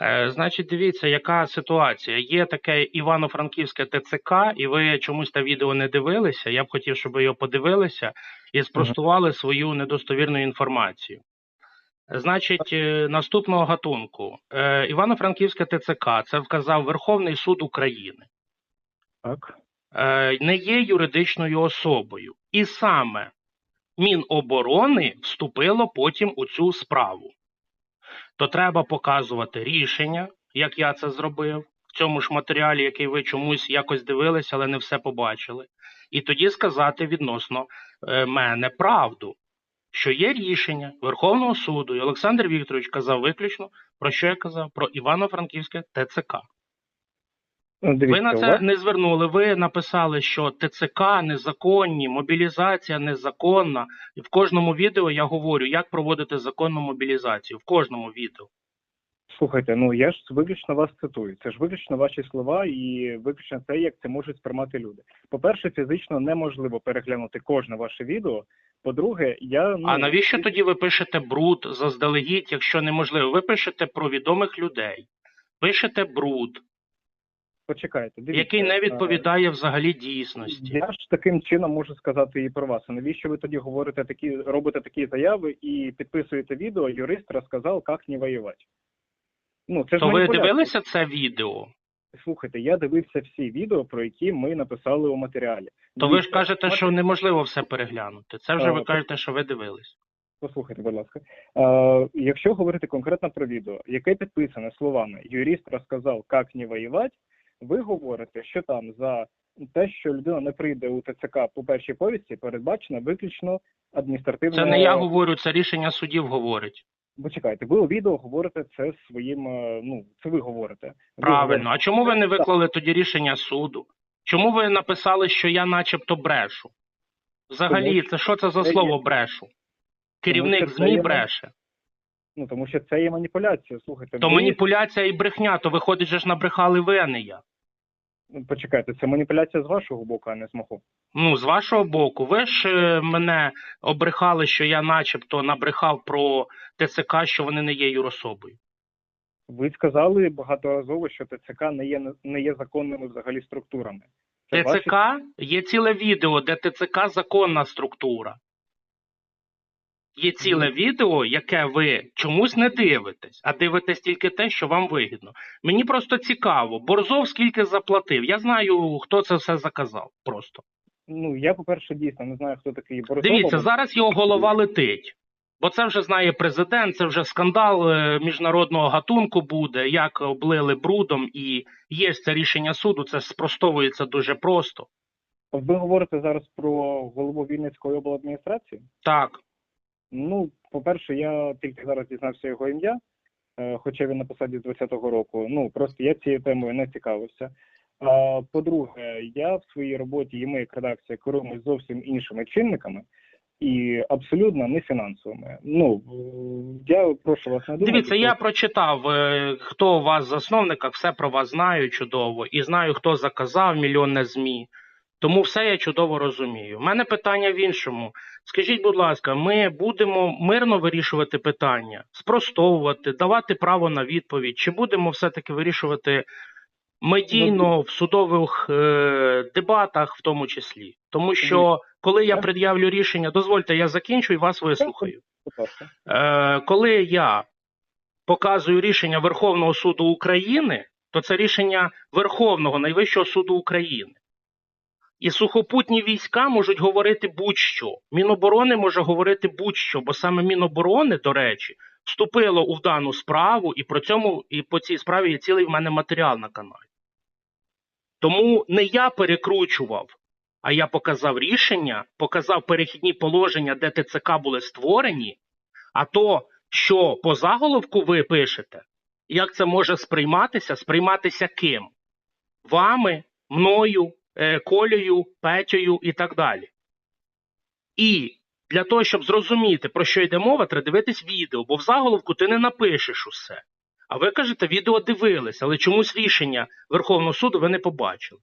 Е, Значить, дивіться, яка ситуація. Є таке Івано-Франківське ТЦК, і ви чомусь те відео не дивилися. Я б хотів, щоб ви його подивилися і спростували свою недостовірну інформацію. Значить, е, наступного гатунку. Е, Івано-Франківське ТЦК це вказав Верховний суд України. Так. не є юридичною особою. І саме Міноборони вступило потім у цю справу. То треба показувати рішення, як я це зробив, в цьому ж матеріалі, який ви чомусь якось дивилися, але не все побачили. І тоді сказати відносно е, мене правду, що є рішення Верховного суду, і Олександр Вікторович казав виключно про що я казав? Про Івано-Франківське ТЦК. Ну, Дивіться, Ви на це не звернули. Ви написали, що ТЦК незаконні, мобілізація незаконна. І в кожному відео я говорю, як проводити законну мобілізацію. В кожному відео. Слухайте, ну я ж виключно вас цитую. Це ж виключно ваші слова і виключно те, як це можуть сприймати люди. По-перше, фізично неможливо переглянути кожне ваше відео. По-друге, я ну А навіщо тоді ви пишете бруд заздалегідь, якщо неможливо? Ви пишете про відомих людей, пишете бруд, почекайте, дивіться, який не е, відповідає взагалі дійсності. Я ж таким чином можу сказати і про вас. А навіщо ви тоді говорите такі, робите такі заяви і підписуєте відео? Юрист розказав, як не воювати. Ну це ж То ви дивилися це відео? Слухайте, я дивився всі відео, про які ми написали у матеріалі. То ви ж кажете, що неможливо все переглянути. Це вже ви кажете, що ви дивились. Послухайте, будь ласка. Е, якщо говорити конкретно про відео, яке підписане словами юрист розказав, як не воювати, ви говорите, що там за те, що людина не прийде у ТЦК по першій повісті, передбачено виключно адміністративне. Це не я говорю, це рішення судів говорить. Почекайте, ви у відео говорите це своїм. е, Ну це ви говорите. Ви Правильно. говорите. А чому ви не виклали тоді рішення суду? Чому ви написали, що я начебто брешу? Взагалі, Тому це що це за це слово є- брешу? Керівник це ЗМІ бреше. Ну тому що це є маніпуляція. Слухайте, То ви- маніпуляція і брехня, то виходить, же ж набрехали ви, а не я. Ну, Почекайте, це маніпуляція з вашого боку, а не з мого. Ну, з вашого боку, ви ж е, мене обрехали, що я начебто набрехав про ТЦК, що вони не є юрособою. Ви сказали багаторазово, що ТЦК не є не є законними взагалі структурами. Це ваші- ТЦК є ціле відео, де ТЦК законна структура. Є ціле відео, яке ви чомусь не дивитесь, а дивитесь тільки те, що вам вигідно. Мені просто цікаво, Борзов скільки заплатив. Я знаю, хто це все заказав. Просто Ну я, по-перше, дійсно не знаю, хто такий Борисов. дивіться, зараз його голова летить. Бо це вже знає президент, це вже скандал е, міжнародного гатунку буде, як облили брудом, і є це рішення суду. Це спростовується дуже просто. Ви говорите зараз про голову Вінницької обладміністрації? Так. Ну, по-перше, я тільки зараз дізнався його ім'я, е, хоча він на посаді з 20-го року. Ну просто я цією темою не цікавився. А по-друге, я в своїй роботі і ми як редакція керуємось зовсім іншими чинниками і абсолютно не фінансовими. Ну я прошу вас не думати. Дивіться, я прочитав, е, хто у вас засновниках, все про вас знаю чудово, і знаю, хто заказав мільйонне ЗМІ. Тому все я чудово розумію. У мене питання в іншому. Скажіть, будь ласка, ми будемо мирно вирішувати питання, спростовувати, давати право на відповідь, чи будемо все-таки вирішувати медійно в судових е, дебатах, в тому числі? Тому що коли я пред'явлю рішення, дозвольте, я закінчу і вас вислухаю. Е, коли я показую рішення Верховного суду України, то це рішення Верховного найвищого суду України. І сухопутні війська можуть говорити будь-що. Міноборони може говорити будь-що, бо саме Міноборони, до речі, вступило у дану справу, і про цьому і по цій справі є цілий в мене матеріал на каналі. Тому не я перекручував, а я показав рішення, показав перехідні положення, де ТЦК були створені, а то, що по заголовку ви пишете, як це може сприйматися, сприйматися ким? Вами, мною, Колею, Петєю і так далі. І для того, щоб зрозуміти, про що йде мова, треба дивитись відео, бо в заголовку ти не напишеш усе. А ви кажете, відео дивились, але чомусь рішення Верховного суду ви не побачили.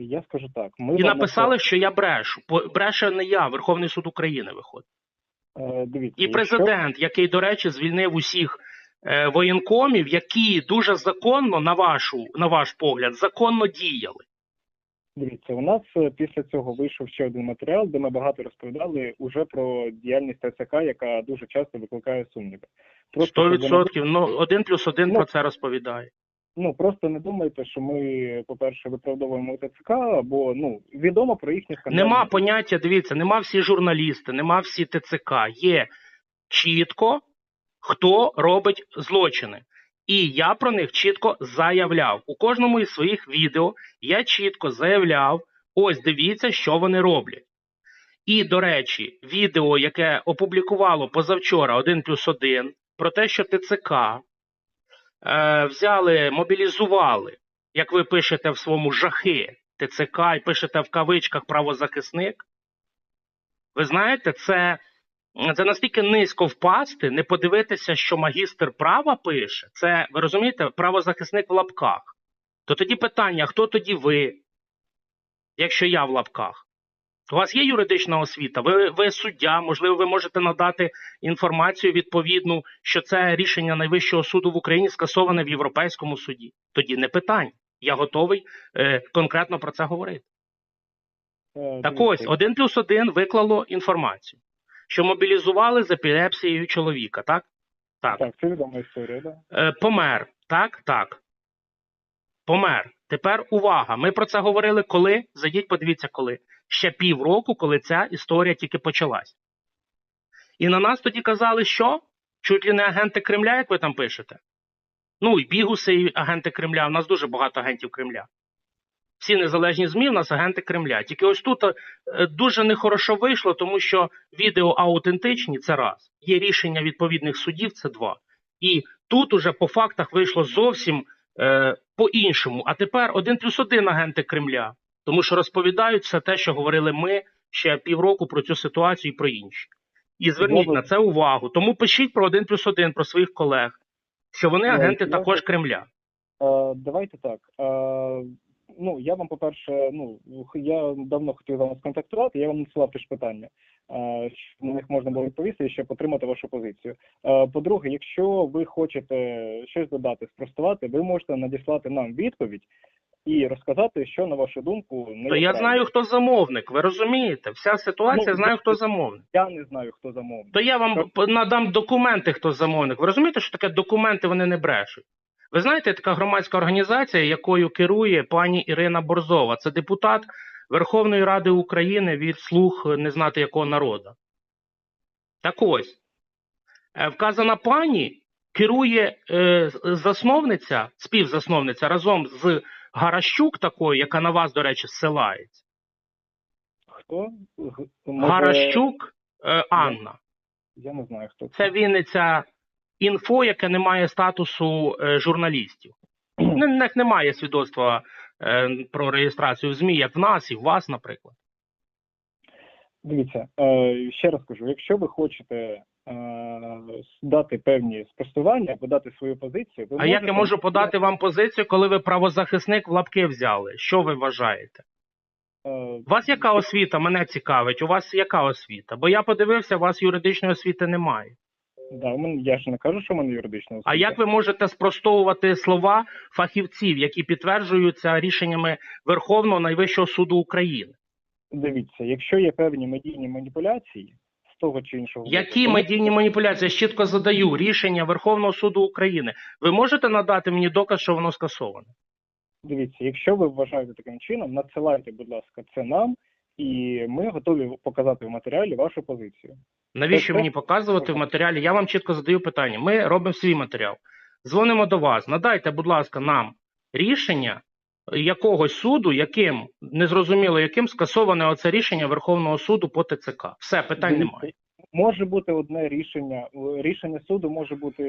Я скажу так. Ми І написали, що я брешу. Бреше не я, Верховний суд України виходить. Е, дивіться, І якщо- президент, який, до речі, звільнив усіх е, воєнкомів, які дуже законно, на вашу на ваш погляд, законно діяли. Дивіться, у нас е, після цього вийшов ще один матеріал, де ми багато розповідали уже про діяльність ТЦК, яка дуже часто викликає сумніви. Сто відсотків. Ну один плюс один Ну, про це розповідає. Ну просто не думайте, що ми, по-перше, виправдовуємо ТЦК, або ну відомо про їхні скандали. Нема поняття. Дивіться, нема всі журналісти, нема всі ТЦК. Є чітко хто робить злочини. І я про них чітко заявляв. У кожному із своїх відео я чітко заявляв: ось дивіться, що вони роблять. І, до речі, відео, яке опублікувало позавчора 1 плюс 1, про те, що ТЦК е, взяли, мобілізували, як ви пишете в своєму жахи ТЦК і пишете в кавичках правозахисник. Ви знаєте, це, це настільки низько впасти, не подивитися, що магістр права пише. Це, ви розумієте, правозахисник в лапках. То тоді питання: хто тоді ви, якщо я в лапках? У вас є юридична освіта, ви, ви суддя, можливо, ви можете надати інформацію відповідну, що це рішення Найвищого суду в Україні скасоване в Європейському суді. Тоді не питань. Я готовий е, конкретно про це говорити. Е, Так ось, один плюс один виклало інформацію, що мобілізували з епілепсією чоловіка, так? Так. Так, це відома історія, да. Е, помер, так? Так. Помер. Тепер увага. Ми про це говорили коли? Зайдіть, подивіться, коли. Ще півроку, коли ця історія тільки почалась. І на нас тоді казали, що? Чуть ли не агенти Кремля, як ви там пишете. Ну, і бігуси, і агенти Кремля. У нас дуже багато агентів Кремля. Всі незалежні ЗМІ, у нас агенти Кремля. Тільки ось тут е, дуже нехорошо вийшло, тому що відео аутентичні це раз. Є рішення відповідних судів, це два. І тут уже по фактах вийшло зовсім е, по-іншому. А тепер один плюс один агенти Кремля, тому що розповідають все те, що говорили ми ще півроку про цю ситуацію і про інші. І зверніть Добре. на це увагу. Тому пишіть про один плюс один про своїх колег, що вони Ну, агенти я- також Кремля. Е, давайте так. Е, ну, я вам, по-перше, ну, я давно хотів з вами сконтактувати, я вам надсилав теж питання, е, щоб на них можна було відповісти і щоб отримати вашу позицію. Е, по-друге, якщо ви хочете щось додати, спростувати, ви можете надіслати нам відповідь і розказати, що, на вашу думку, не То я правильним. знаю, хто замовник. Ви розумієте? Вся ситуація Ну, знаю, хто замовник. Я не знаю, хто замовник. То я вам п- надам документи, хто замовник. Ви розумієте, що таке документи вони не брешуть? Ви знаєте, така громадська організація, якою керує пані Ірина Борзова. Це депутат Верховної Ради України від слуг не знати якого народу. Так ось, е, вказана пані керує е, засновниця, співзасновниця разом з Гаращук такою, яка на вас, до речі, зсилається. Хто? Може, Гаращук е, Анна. Я не знаю, хто Це Вінниця інфо, яке не має статусу е, журналістів. В них немає свідоцтва е, про реєстрацію в ЗМІ, як в нас і в вас, наприклад. Дивіться, е, ще раз кажу, якщо ви хочете е, дати певні спростування або дати свою позицію, ви А як я можу подати вам позицію, коли ви правозахисник в лапки взяли? Що ви вважаєте? У вас яка освіта? Мене цікавить. У вас яка освіта? Бо я подивився, у вас юридичної освіти немає. Да, у мене, я ж не кажу, що в мене юридична освіта. А як ви можете спростовувати слова фахівців, які підтверджуються рішеннями Верховного найвищого суду України? Дивіться, якщо є певні медійні маніпуляції з того чи іншого Які медійні маніпуляції? Я ж чітко задаю рішення Верховного суду України. Ви можете надати мені доказ, що воно скасоване? Дивіться, якщо ви вважаєте таким чином, надсилайте, будь ласка, це нам, і ми готові показати в матеріалі вашу позицію. Навіщо Це- мені показувати в матеріалі? Я вам чітко задаю питання. Ми робимо свій матеріал. Дзвонимо до вас. Надайте, будь ласка, нам рішення якогось суду, яким незрозуміло яким скасоване оце рішення Верховного суду по ТЦК. Все питань немає. Може бути одне рішення. Рішення суду може бути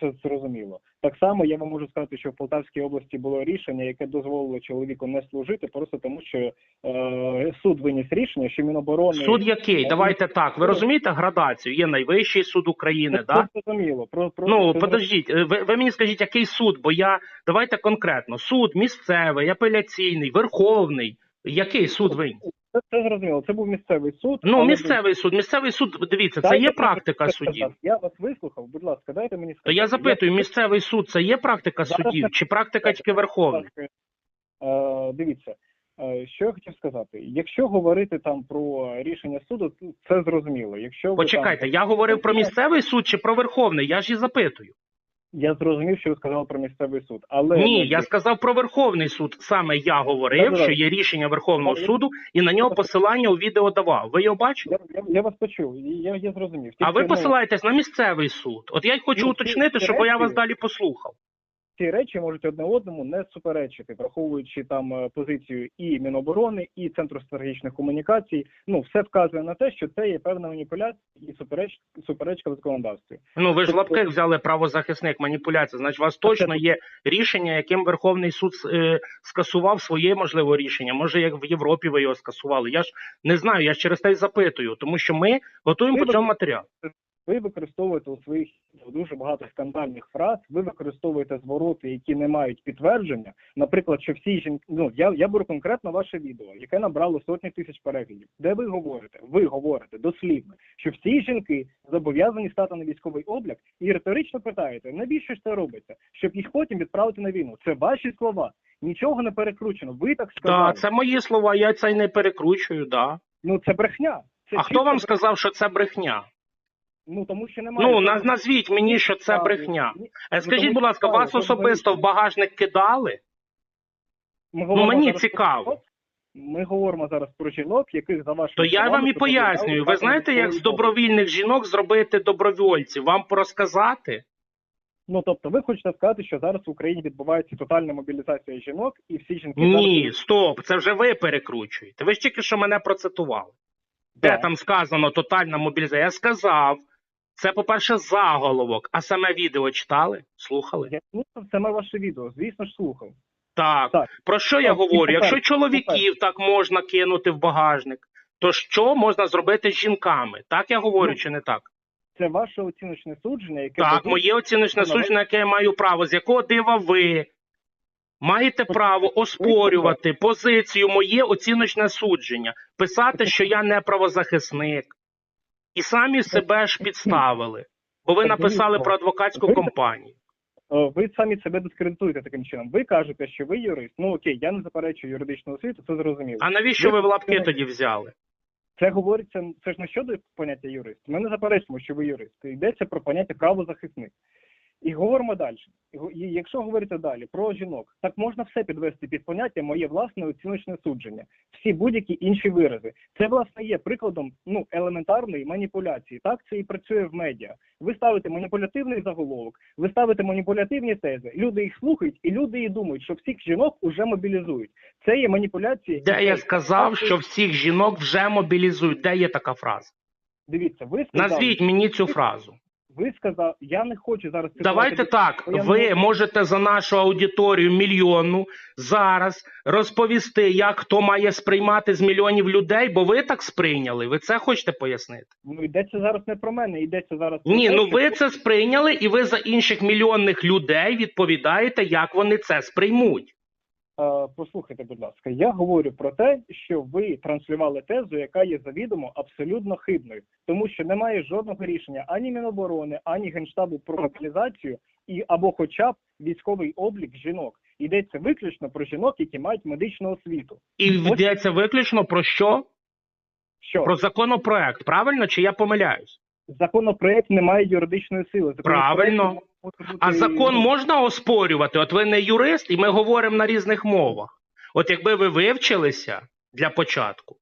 це зрозуміло. Так само я вам можу сказати, що в Полтавській області було рішення, яке дозволило чоловіку не служити, просто тому що е, суд виніс рішення, що Міноборони Суд який? Давайте так. Ви розумієте градацію? Є найвищий суд України, Це да? зрозуміло. Про, про Ну, це подождіть, е, ви, ви мені скажіть, який суд? Бо я давайте конкретно: суд місцевий, апеляційний, верховний. Який суд виніс? Це, це зрозуміло. Це був місцевий суд. Ну, але місцевий суд, місцевий суд, дивіться, це Дайте є мені практика судів. Я вас вислухав, будь ласка, дайте мені сказати. То я запитую, місцевий суд це є практика Зараз судів чи практика тільки верховних? Е, Дивіться, е, що я хотів сказати. Якщо говорити там про рішення суду, то це зрозуміло. Якщо ви Почекайте, там, я говорив про місцевий суд чи про верховний? Я ж і запитую. Я зрозумів, що ви сказали про місцевий суд, але Ні, я сказав про Верховний суд. Саме я говорив, Да-да-да. що є рішення Верховного Але- суду, і на нього посилання у відео давав. Ви його бачили? я, я, я вас почув, я, я зрозумів. А ви Тільки, ну, посилаєтесь на місцевий суд. От я й хочу Ну, уточнити, щоб я вас далі послухав. Ці речі можуть одне одному не суперечити, враховуючи там е, позицію і Міноборони, і Центру стратегічних комунікацій. Ну все вказує на те, що це є певна маніпуляція і супереч, суперечка в законодавстві. Ну ви ж в Тобто- лапках взяли правозахисник маніпуляція. Значить, у вас точно є рішення, яким Верховний суд е, скасував своє можливо рішення. Може, як в Європі ви його скасували. Я ж не знаю, я ж через те й запитую, тому що ми готуємо по цьому матеріал. Ви використовуєте у своїх дуже багато скандальних фраз. Ви використовуєте звороти, які не мають підтвердження. Наприклад, що всі жінки, ну я, я беру конкретно ваше відео, яке набрало сотні тисяч переглядів, де ви говорите, ви говорите дослівно, що всі жінки зобов'язані стати на військовий облік, і риторично питаєте, навіщо ж це робиться? Щоб їх потім відправити на війну. Це ваші слова. Нічого не перекручено. Ви так сказали. Так, це мої слова, я це й не перекручую, да. Ну це брехня. Це А хто вам брех- сказав, що це брехня? Ну тому що немає. Ну, наз- назвіть мені, що це брехня. Е, Скажіть, будь ласка, вас особисто в багажник кидали? Ми Ну говоримо мені зараз про цікаво. Ми говоримо зараз про жінок, яких за вашими То я вам і пояснюю. Ви знаєте, як з добровільних жінок зробити добровольців? Вам порозказати? Ну тобто, ви хочете сказати, що зараз в Україні відбувається тотальна мобілізація жінок, і всі жінки Ні, зараз... стоп, це вже ви перекручуєте. Ви ж тільки що мене процитували. Де Да. там сказано тотальна мобілізація? Я сказав. Це, по-перше, заголовок, а саме відео читали? Слухали? Я ну, саме ваше відео, звісно ж, слухав. Так. Так. Про що я Так, і говорю? Якщо чоловіків так можна кинути в багажник, то що можна зробити з жінками? Так я говорю Ну, чи не так? Це ваше оціночне судження, яке Так, базується- моє оціночне судження, яке я маю право, з якого дива ви маєте право оспорювати позицію моє оціночне судження, писати, що я не правозахисник, і самі себе ж підставили, бо ви написали про адвокатську компанію. Е, Ви самі себе дискредитуєте таким чином. Ви кажете, що ви юрист. Ну окей, я не заперечую юридичну освіту, це зрозуміло. А навіщо ви в лапки тоді взяли? Це говориться, це ж не щодо поняття юрист. Ми не заперечуємо, що ви юрист. Йдеться про поняття правозахисник. І говоримо далі. І якщо говорити далі про жінок, так можна все підвести під поняття моє власне оціночне судження, всі будь-які інші вирази. Це власне є прикладом ну елементарної маніпуляції. Так це і працює в медіа. Ви ставите маніпулятивний заголовок, ви ставите маніпулятивні тези. Люди їх слухають, і люди і думають, що всіх жінок уже мобілізують. Це є маніпуляції. Де я сказав, що всіх жінок вже мобілізують? Де є така фраза? дивіться, ви сказали, Назвіть мені цю фразу. Ви сказав, я не хочу зараз Давайте так. я Ви не- можете за нашу аудиторію мільйонну зараз розповісти, як хто має сприймати з мільйонів людей, бо ви так сприйняли. Ви це хочете пояснити? Ну йдеться зараз не про мене, йдеться зараз про Ні, те, ну що- ви це сприйняли, і ви за інших мільйонних людей відповідаєте, як вони це сприймуть. Е, Послухайте, будь ласка, я говорю про те, що ви транслювали тезу, яка є завідомо абсолютно хибною, тому що немає жодного рішення ані Міноборони, ані Генштабу про мобілізацію і або хоча б військовий облік жінок. Йдеться виключно про жінок, які мають медичну освіту. І йдеться виключно про що? Що Про законопроект, правильно? Чи я помиляюсь? законопроект не має юридичної сили. Правильно. Може бути- А закон можна оспорювати? От ви не юрист, і ми говоримо на різних мовах. От якби ви вивчилися для початку,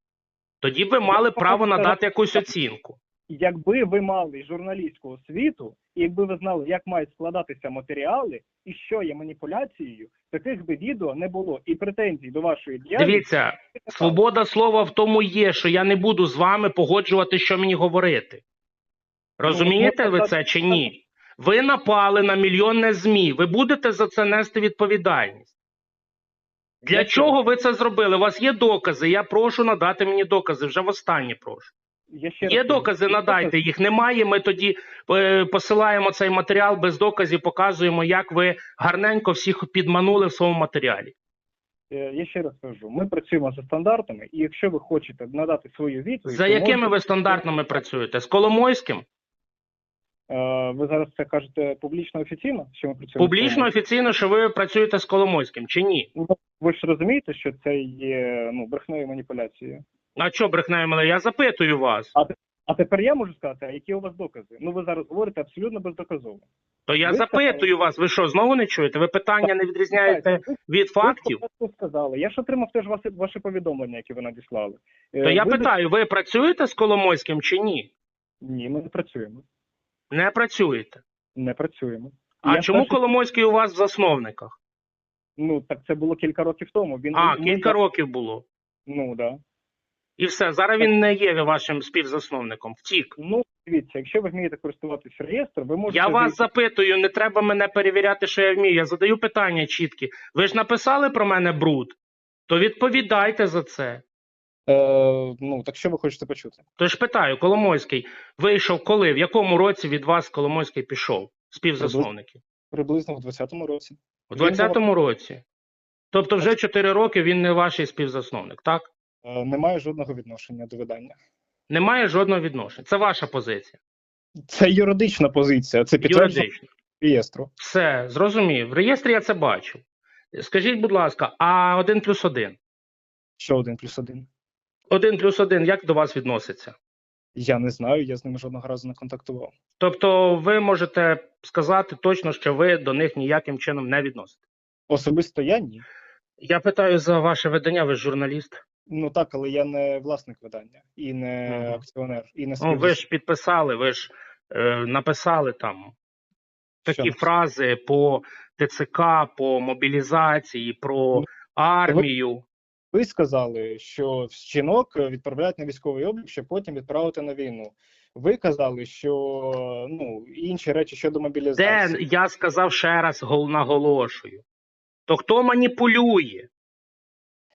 тоді б ви мали право надати якусь оцінку. якби ви мали журналістську освіту, і якби ви знали, як мають складатися матеріали і що є маніпуляцією, таких би відео не було і претензій до вашої діяльності. Дивіться, свобода слова в тому є, що я не буду з вами погоджувати, що мені говорити. Розумієте ви це чи ні? Ви напали на мільйонне ЗМІ. Ви будете за це нести відповідальність. Для чого ви це зробили? У вас є докази. Я прошу надати мені докази. Вже востаннє прошу. Я ще Є раз докази, надайте їх. Немає. Ми тоді е, посилаємо цей матеріал без доказів, показуємо, як ви гарненько всіх підманули в своєму матеріалі. е, я ще раз кажу, ми працюємо за стандартами, і якщо ви хочете надати свою відповідь, За то якими можете- ви стандартами працюєте? З Коломойським? Е, ви зараз це кажете публічно офіційно, що ми працюємо? Публічно офіційно, що ви працюєте з Коломойським, чи ні? Ну, ви ж розумієте, що це є ну брехною маніпуляцією. А що брехнею мене? Я запитую вас. А тепер я можу сказати, а які у вас докази? Ну ви зараз говорите абсолютно бездоказово. То я Ви запитую вас, ви що, знову не чуєте? Ви питання не відрізняєте Ви від фактів? спочатку сказали. Я ж отримав теж ваші, ваші повідомлення, які ви надіслали. Е, То я ви- питаю, ви працюєте з Коломойським чи ні? Ні, ми не працюємо. Не працюєте. Не працюємо. А Я чому перший- Коломойський у вас в засновниках? Ну так це було кілька років тому. Він А, ми- кілька років було. Ну да. І все, зараз він не є вашим співзасновником. Втік. Ну дивіться, якщо ви вмієте користуватися реєстром, ви можете Я вас зайти- запитую, не треба мене перевіряти, що я вмію. Я задаю питання чіткі. Ви ж написали про мене бруд? То відповідайте за це. Е, ну так що ви хочете почути? Тож питаю, Коломойський вийшов коли? В якому році від вас Коломойський пішов? Співзасновників? Приблизно в 20-му році. У 20-му році. Тобто вже 4 роки він не ваш співзасновник, так? Е, немає жодного відношення до видання. Немає жодного відношення. Це ваша позиція. Це юридична позиція, це підтвердження реєстру. Все, зрозумів. В реєстрі я це бачу. Скажіть, будь ласка, а 1 плюс 1? Що один плюс один? плюс 1 як до вас відноситься? Я не знаю, я з ними жодного разу не контактував. Тобто ви можете сказати точно, що ви до них ніяким чином не відносите. Особисто я ні. Я питаю за ваше видання, ви ж журналіст. Ну так, але я не власник видання і не Мгм. акціонер, і не Ну, ви ж підписали, ви ж е, написали там такі Що? фрази по ТЦК, по мобілізації, про Ну, армію. Ви сказали, що жінок відправляють на військовий облік, щоб потім відправити на війну. Ви казали, що ну інші речі щодо мобілізації. Де я сказав ще раз наголошую. То хто маніпулює?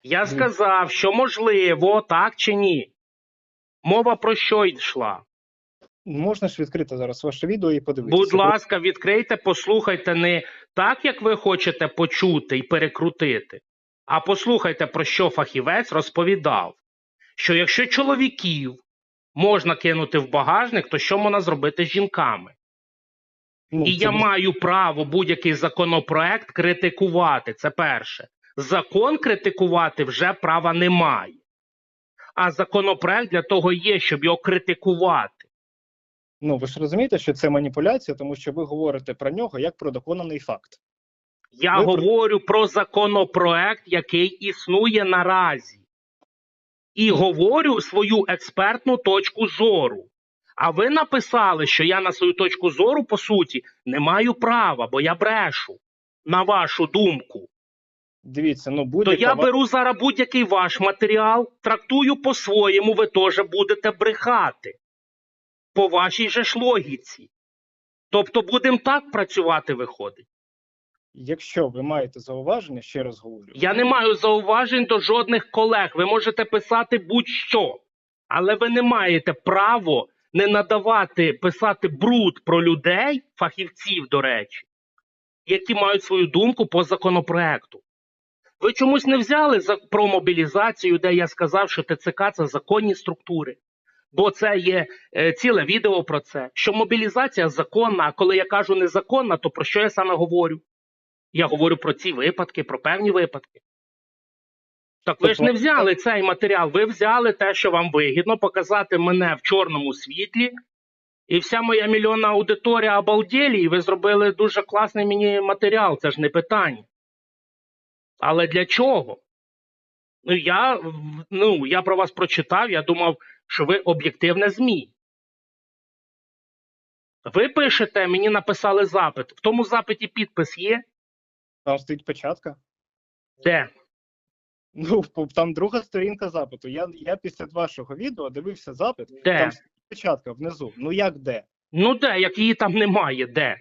Я сказав, що можливо, так чи ні. Мова про що йшла? Можна ж відкрити зараз ваше відео і подивитися. Будь ласка, відкрийте, послухайте не так, як ви хочете почути і перекрутити, а послухайте, про що фахівець розповідав. Що якщо чоловіків можна кинути в багажник, то що можна зробити з жінками? Ну, І я не- маю право будь-який законопроект критикувати. Це перше. Закон критикувати вже права немає. А законопроект для того є, щоб його критикувати. Ну ви ж розумієте, що це маніпуляція, тому що ви говорите про нього як про доконаний факт. Я Ви про- говорю про законопроект, який існує наразі. І говорю свою експертну точку зору. А ви написали, що я на свою точку зору, по суті, не маю права, бо я брешу. На вашу думку. Дивіться, ну То я беру зараз будь-який ваш матеріал, трактую по-своєму, ви теж будете брехати. По вашій же ж логіці. Тобто будемо так працювати, виходить. Якщо ви маєте зауваження, ще раз говорю. Я не маю зауважень до жодних колег. Ви можете писати будь-що, але ви не маєте право не надавати писати бруд про людей, фахівців, до речі, які мають свою думку по законопроекту. Ви чомусь не взяли за про мобілізацію, де я сказав, що ТЦК це законні структури. Бо це є е, ціле відео про це. Що мобілізація законна, а коли я кажу незаконна, то про що я саме говорю? Я говорю про ці випадки, про певні випадки. Так ви ж не взяли цей матеріал, ви взяли те, що вам вигідно, показати мене в чорному світлі, і вся моя мільйонна аудиторія обалдєлі, і ви зробили дуже класний мені матеріал, це ж не питання. Але для чого? Ну, я, ну, я про вас прочитав, я думав, що ви об'єктивне ЗМІ. Ви пишете, мені написали запит. В тому запиті підпис є? Там стоїть печатка. Де? Ну, там друга сторінка запиту. Я, я після вашого відео дивився запит, Де? там стоїть печатка внизу. Ну як де? Ну де, як її там немає, де?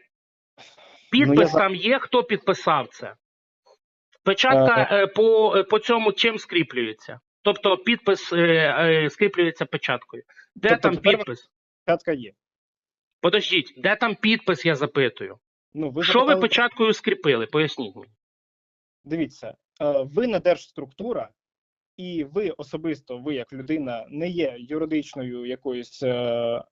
Ну, Підпис я там є, хто підписав це? Печатка е, по, е, по цьому чим скріплюється? Тобто підпис е, е, скріплюється печаткою. Де Тобто там підпис? Печатка є. Подождіть, де там підпис, я запитую. Ну, ви Що ви запитали- печаткою скріпили? Поясніть мені. Дивіться, е, ви не держструктура, і ви особисто, ви як людина, не є юридичною якоюсь е,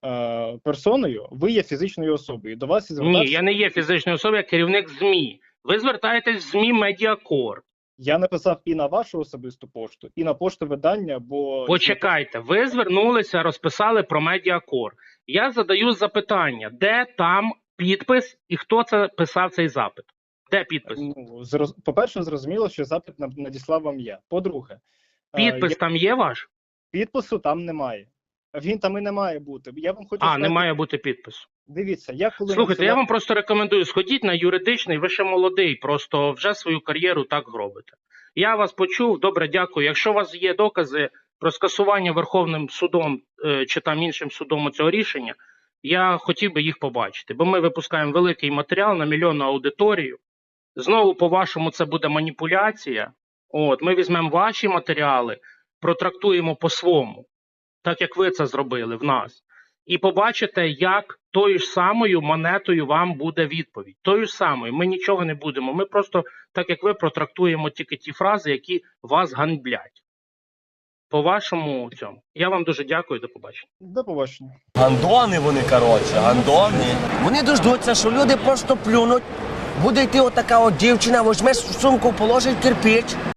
е, персоною, ви є фізичною особою. До вас і Ні, я не є фізичною особою, я керівник ЗМІ. Ви звертаєтесь в ЗМІ Медіакор. Я написав і на вашу особисту пошту, і на пошту видання, бо Почекайте, ви звернулися, розписали про Медіакор. Я задаю запитання, де там підпис і хто це писав цей запит? Де підпис? ну зроз... по-перше, зрозуміло, що запит на- надіслав вам я. По-друге, е, Підпис я- там є ваш? підпису там немає. Він там і не має бути. Я вам хочу А, сказати, не має бути підпису. Дивіться, я коли Слухайте, я вам просто рекомендую, сходіть на юридичний, ви ще молодий, просто вже свою кар'єру так робите. Я вас почув, добре, дякую. Якщо у вас є докази про скасування Верховним судом е, чи там іншим судом цього рішення, я хотів би їх побачити, бо ми випускаємо великий матеріал на мільйонну аудиторію. Знову, по-вашому, це буде маніпуляція. От, ми візьмемо ваші матеріали, протрактуємо по-свому, так як ви це зробили в нас і побачите, як тою ж самою монетою вам буде відповідь. Тою ж самою. Ми нічого не будемо. Ми просто, так як ви, протрактуємо тільки ті фрази, які вас ганьблять. По вашому цьому. Я вам дуже дякую, до побачення. До побачення. Гандони вони, коротше, гандони. Вони дождуться, що люди просто плюнуть. Буде йти отака от дівчина, візьме сумку, положить кирпич,